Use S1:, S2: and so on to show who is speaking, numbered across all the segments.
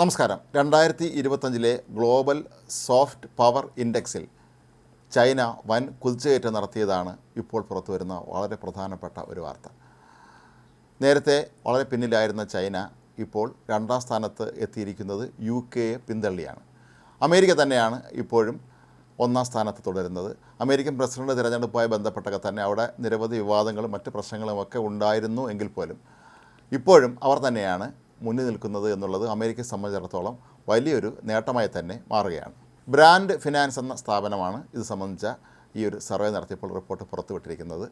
S1: നമസ്കാരം. രണ്ടായിരത്തി ഇരുപത്തഞ്ചിലെ ഗ്ലോബൽ സോഫ്റ്റ് പവർ ഇൻഡെക്സിൽ ചൈന വൻ കുതിച്ചുകയറ്റം നടത്തിയതാണ് ഇപ്പോൾ പുറത്തു വരുന്ന വളരെ പ്രധാനപ്പെട്ട ഒരു വാർത്ത. നേരത്തെ വളരെ പിന്നിലായിരുന്ന ചൈന ഇപ്പോൾ രണ്ടാം സ്ഥാനത്ത് എത്തിയിരിക്കുന്നത് യു കെയെ പിന്തള്ളിയാണ്. അമേരിക്ക തന്നെയാണ് ഇപ്പോഴും ഒന്നാം സ്ഥാനത്ത് തുടരുന്നത്. അമേരിക്കൻ പ്രസിഡന്റ് തിരഞ്ഞെടുപ്പുമായി ബന്ധപ്പെട്ടൊക്കെ തന്നെ അവിടെ നിരവധി വിവാദങ്ങളും മറ്റ് പ്രശ്നങ്ങളും ഒക്കെ ഉണ്ടായിരുന്നു എങ്കിൽ പോലും ഇപ്പോഴും അവർ തന്നെയാണ് മുന്നിൽ നിൽക്കുന്നത് എന്നുള്ളത് അമേരിക്കയെ സംബന്ധിച്ചിടത്തോളം വലിയൊരു നേട്ടമായി തന്നെ മാറുകയാണ്. ബ്രാൻഡ് ഫിനാൻസ് എന്ന സ്ഥാപനമാണ് ഇത് സംബന്ധിച്ച ഈ ഒരു സർവേ നടത്തിയപ്പോൾ റിപ്പോർട്ട് പുറത്തുവിട്ടിരിക്കുന്നത്.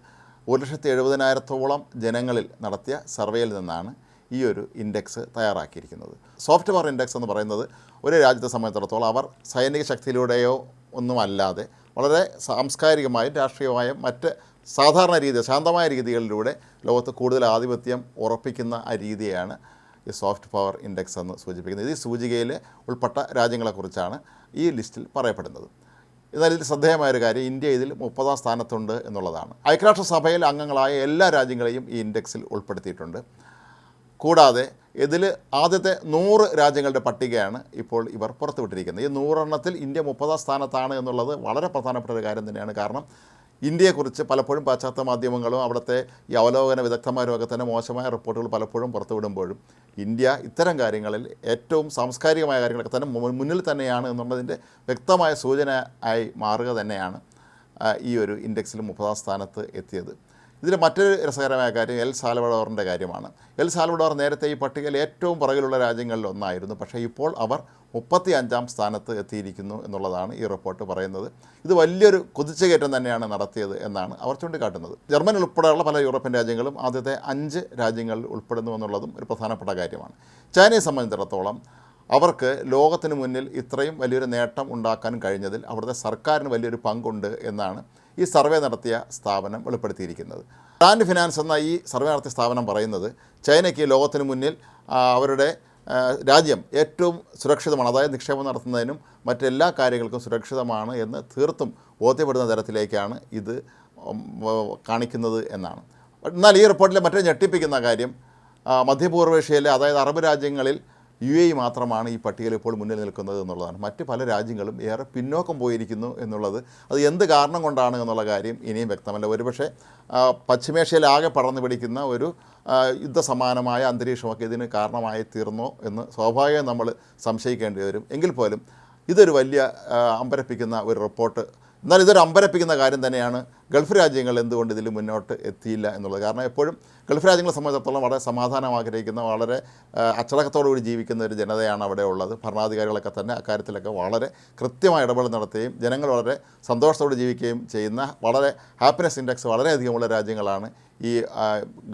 S1: ഒരു ലക്ഷത്തി എഴുപതിനായിരത്തോളം ജനങ്ങളിൽ നടത്തിയ സർവേയിൽ നിന്നാണ് ഈ ഒരു ഇൻഡെക്സ് തയ്യാറാക്കിയിരിക്കുന്നത്. സോഫ്റ്റ് പവർ ഇൻഡെക്സ് എന്ന് പറയുന്നത് ഒരു രാജ്യത്തെ സംബന്ധിച്ചിടത്തോളം അവർ സൈനിക ശക്തിയിലൂടെയോ ഒന്നുമല്ലാതെ വളരെ സാംസ്കാരികമായും രാഷ്ട്രീയമായും മറ്റ് സാധാരണ രീതി ശാന്തമായ രീതികളിലൂടെ ലോകത്ത് കൂടുതൽ ആധിപത്യം ഉറപ്പിക്കുന്ന ആ രീതിയാണ് ഈ സോഫ്റ്റ് പവർ ഇൻഡെക്സ് എന്ന് സൂചിപ്പിക്കുന്നത്. ഈ സൂചികയിൽ ഉൾപ്പെട്ട രാജ്യങ്ങളെക്കുറിച്ചാണ് ഈ ലിസ്റ്റിൽ പറയപ്പെടുന്നത്. എന്നാൽ ഇതിൽ ശ്രദ്ധേയമായൊരു കാര്യം ഇന്ത്യ ഇതിൽ മുപ്പതാം സ്ഥാനത്തുണ്ട് എന്നുള്ളതാണ്. ഐക്യരാഷ്ട്രസഭയിൽ അംഗങ്ങളായ എല്ലാ രാജ്യങ്ങളെയും ഈ ഇൻഡെക്സിൽ ഉൾപ്പെടുത്തിയിട്ടുണ്ട്. കൂടാതെ ഇതിൽ ആദ്യത്തെ നൂറ് രാജ്യങ്ങളുടെ പട്ടികയാണ് ഇപ്പോൾ ഇവർ പുറത്തുവിട്ടിരിക്കുന്നത്. ഈ നൂറെണ്ണത്തിൽ ഇന്ത്യ മുപ്പതാം സ്ഥാനത്താണ് എന്നുള്ളത് വളരെ പ്രധാനപ്പെട്ട ഒരു കാര്യം തന്നെയാണ്. കാരണം ഇന്ത്യയെക്കുറിച്ച് പലപ്പോഴും പാശ്ചാത്യ മാധ്യമങ്ങളും അവിടുത്തെ ഈ അവലോകന വിദഗ്ധന്മാരും തന്നെ മോശമായ റിപ്പോർട്ടുകൾ പലപ്പോഴും പുറത്തുവിടുമ്പോഴും ഇന്ത്യ ഇത്തരം കാര്യങ്ങളിൽ ഏറ്റവും സാംസ്കാരികമായ കാര്യങ്ങളൊക്കെ തന്നെ മുന്നിൽ തന്നെയാണ് എന്നുള്ളതിന്റെ വ്യക്തമായ സൂചന ആയി മാറുക തന്നെയാണ് ഈ ഒരു ഇൻഡെക്സിൽ മുപ്പതാം സ്ഥാനത്ത് എത്തിയത്. ഇതിൽ മറ്റൊരു രസകരമായ കാര്യം എൽ സാൽവഡോറിന്റെ കാര്യമാണ്. എൽ സാൽവഡോർ നേരത്തെ ഈ പട്ടികയിൽ ഏറ്റവും പുറകിലുള്ള രാജ്യങ്ങളിൽ ഒന്നായിരുന്നു. പക്ഷേ ഇപ്പോൾ അവർ മുപ്പത്തി അഞ്ചാം സ്ഥാനത്ത് എത്തിയിരിക്കുന്നു എന്നുള്ളതാണ് ഈ റിപ്പോർട്ട് പറയുന്നത്. ഇത് വലിയൊരു കുതിച്ചുകയറ്റം തന്നെയാണ് നടത്തിയത് എന്നാണ് അവർ ചൂണ്ടിക്കാട്ടുന്നത്. ജർമ്മനി ഉൾപ്പെടെയുള്ള പല യൂറോപ്യൻ രാജ്യങ്ങളും ആദ്യത്തെ അഞ്ച് രാജ്യങ്ങളിൽ ഉൾപ്പെടുന്നു എന്നുള്ളതും ഒരു പ്രധാനപ്പെട്ട കാര്യമാണ്. ചൈനയെ സംബന്ധിച്ചിടത്തോളം അവർക്ക് ലോകത്തിന് മുന്നിൽ ഇത്രയും വലിയൊരു നേട്ടം ഉണ്ടാക്കാൻ കഴിഞ്ഞതിൽ അവിടുത്തെ സർക്കാരിന് വലിയൊരു പങ്കുണ്ട് എന്നാണ് ഈ സർവേ നടത്തിയ സ്ഥാപനം വെളിപ്പെടുത്തിയിരിക്കുന്നത്. ബ്രാൻഡ് ഫിനാൻസ് എന്ന ഈ സർവേ നടത്തിയ സ്ഥാപനം പറയുന്നത് ചൈനയ്ക്ക് ലോകത്തിന് മുന്നിൽ അവരുടെ രാജ്യം ഏറ്റവും സുരക്ഷിതമാണ് അതായത് നിക്ഷേപം നടത്തുന്നതിനും മറ്റെല്ലാ കാര്യങ്ങൾക്കും സുരക്ഷിതമാണ് എന്ന് തീർത്തും ബോധ്യപ്പെടുന്ന തരത്തിലേക്കാണ് ഇത് കാണിക്കുന്നത് എന്നാണ്. എന്നാൽ ഈ റിപ്പോർട്ടിലെ മറ്റൊരു ഞെട്ടിപ്പിക്കുന്ന കാര്യം മധ്യപൂർവേഷ്യയിലെ അതായത് അറബ് രാജ്യങ്ങളിൽ യു എ മാത്രമാണ് ഈ പട്ടികയിൽ ഇപ്പോൾ മുന്നിൽ നിൽക്കുന്നത് എന്നുള്ളതാണ്. മറ്റ് പല രാജ്യങ്ങളും ഏറെ പിന്നോക്കം പോയിരിക്കുന്നു എന്നുള്ളത് അത് എന്ത് കാരണം കൊണ്ടാണ് എന്നുള്ള കാര്യം ഇനിയും വ്യക്തമല്ല. ഒരുപക്ഷെ പശ്ചിമേഷ്യയിലാകെ പടർന്നു പിടിക്കുന്ന ഒരു യുദ്ധസമാനമായ അന്തരീക്ഷമൊക്കെ ഇതിന് കാരണമായി തീർന്നോ എന്ന് സ്വാഭാവികം നമ്മൾ സംശയിക്കേണ്ടി വരും. എങ്കിൽ പോലും ഇതൊരു വലിയ അമ്പരപ്പിക്കുന്ന ഒരു റിപ്പോർട്ട് എന്നാൽ ഇതൊരു അമ്പരപ്പിക്കുന്ന കാര്യം തന്നെയാണ് ഗൾഫ് രാജ്യങ്ങൾ എന്തുകൊണ്ട് ഇതിൽ മുന്നോട്ട് എത്തിയില്ല എന്നുള്ളത്. കാരണം എപ്പോഴും ഗൾഫ് രാജ്യങ്ങളെ സംബന്ധിച്ചിടത്തോളം വളരെ സമാധാനം ആഗ്രഹിക്കുന്ന വളരെ അച്ചടക്കത്തോടുകൂടി ജീവിക്കുന്ന ഒരു ജനതയാണ് അവിടെ ഉള്ളത്. ഭരണാധികാരികളൊക്കെ തന്നെ അക്കാര്യത്തിലൊക്കെ വളരെ കൃത്യമായ ഇടപെടൽ നടത്തുകയും ജനങ്ങൾ വളരെ സന്തോഷത്തോടെ ജീവിക്കുകയും ചെയ്യുന്ന വളരെ ഹാപ്പിനെസ് ഇൻഡെക്സ് വളരെയധികമുള്ള രാജ്യങ്ങളാണ് ഈ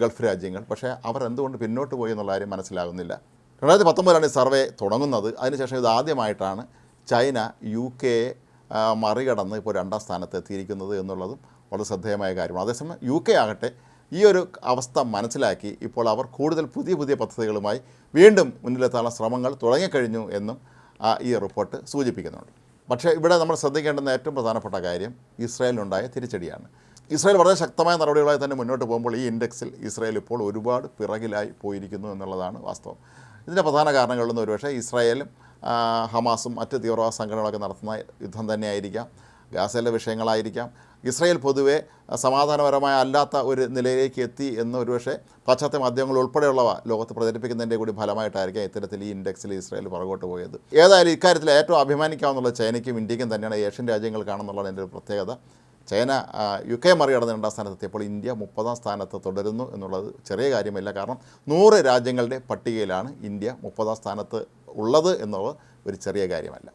S1: ഗൾഫ് രാജ്യങ്ങൾ. പക്ഷേ അവർ എന്തുകൊണ്ട് പിന്നോട്ട് പോയി എന്നുള്ള കാര്യം മനസ്സിലാകുന്നില്ല. രണ്ടായിരത്തി പത്തൊമ്പതിലാണ് ഈ സർവേ തുടങ്ങുന്നത്. അതിനുശേഷം ഇത് ആദ്യമായിട്ടാണ് ചൈന യു കെയെ മറികടന്ന് ഇപ്പോൾ രണ്ടാം സ്ഥാനത്ത് എത്തിയിരിക്കുന്നത് എന്നുള്ളതും വളരെ ശ്രദ്ധേയമായ കാര്യമാണ്. അതേസമയം യു കെ ആകട്ടെ ഈ ഒരു അവസ്ഥ മനസ്സിലാക്കി ഇപ്പോൾ അവർ കൂടുതൽ പുതിയ പുതിയ പദ്ധതികളുമായി വീണ്ടും മുന്നിലെത്താനുള്ള ശ്രമങ്ങൾ തുടങ്ങിക്കഴിഞ്ഞു എന്നും ഈ റിപ്പോർട്ട് സൂചിപ്പിക്കുന്നുണ്ട്. പക്ഷേ ഇവിടെ നമ്മൾ ശ്രദ്ധിക്കേണ്ടുന്ന ഏറ്റവും പ്രധാനപ്പെട്ട കാര്യം ഇസ്രായേലിനുണ്ടായ തിരിച്ചടിയാണ്. ഇസ്രായേൽ വളരെ ശക്തമായ നടപടികളായി തന്നെ മുന്നോട്ട് പോകുമ്പോൾ ഈ ഇൻഡെക്സിൽ ഇസ്രായേൽ ഇപ്പോൾ ഒരുപാട് പിറകിലായി പോയിരിക്കുന്നു എന്നുള്ളതാണ് വാസ്തവം. ഇതിന്റെ പ്രധാന കാരണങ്ങളിലൊന്നും ഒരുപക്ഷെ ഇസ്രായേലും ഹമാസും മറ്റ് തീവ്രവാദ സംഘടനകളൊക്കെ നടത്തുന്ന യുദ്ധം തന്നെയായിരിക്കാം. ഗാസയിലെ വിഷയങ്ങളായിരിക്കാം. ഇസ്രയേൽ പൊതുവെ സമാധാനപരമായ അല്ലാത്ത ഒരു നിലയിലേക്ക് എത്തി എന്ന് ഒരുപക്ഷെ പാശ്ചാത്യ മാധ്യമങ്ങൾ ഉൾപ്പെടെയുള്ളവ ലോകത്ത് പ്രചരിപ്പിക്കുന്നതിന്റെ കൂടി ഫലമായിട്ടായിരിക്കാം ഇത്തരത്തിൽ ഈ ഇൻഡെക്സിൽ ഇസ്രയേൽ പുറകോട്ട് പോയത്. ഏതായാലും ഇക്കാര്യത്തിൽ ഏറ്റവും അഭിമാനിക്കാവുന്നുള്ള ചൈനയ്ക്കും ഇന്ത്യക്കും തന്നെയാണ് ഏഷ്യൻ രാജ്യങ്ങൾ എന്റെ ഒരു പ്രത്യേകത. ചൈന യു കെ മറികടന്ന് രണ്ടാം സ്ഥാനത്തെത്തിയപ്പോൾ ഇന്ത്യ മുപ്പതാം സ്ഥാനത്ത് തുടരുന്നു എന്നുള്ളത് ചെറിയ കാര്യമല്ല. കാരണം നൂറ് രാജ്യങ്ങളുടെ പട്ടികയിലാണ് ഇന്ത്യ മുപ്പതാം സ്ഥാനത്ത് ഉള്ളത് എന്നുള്ളത് ഒരു ചെറിയ കാര്യമല്ല.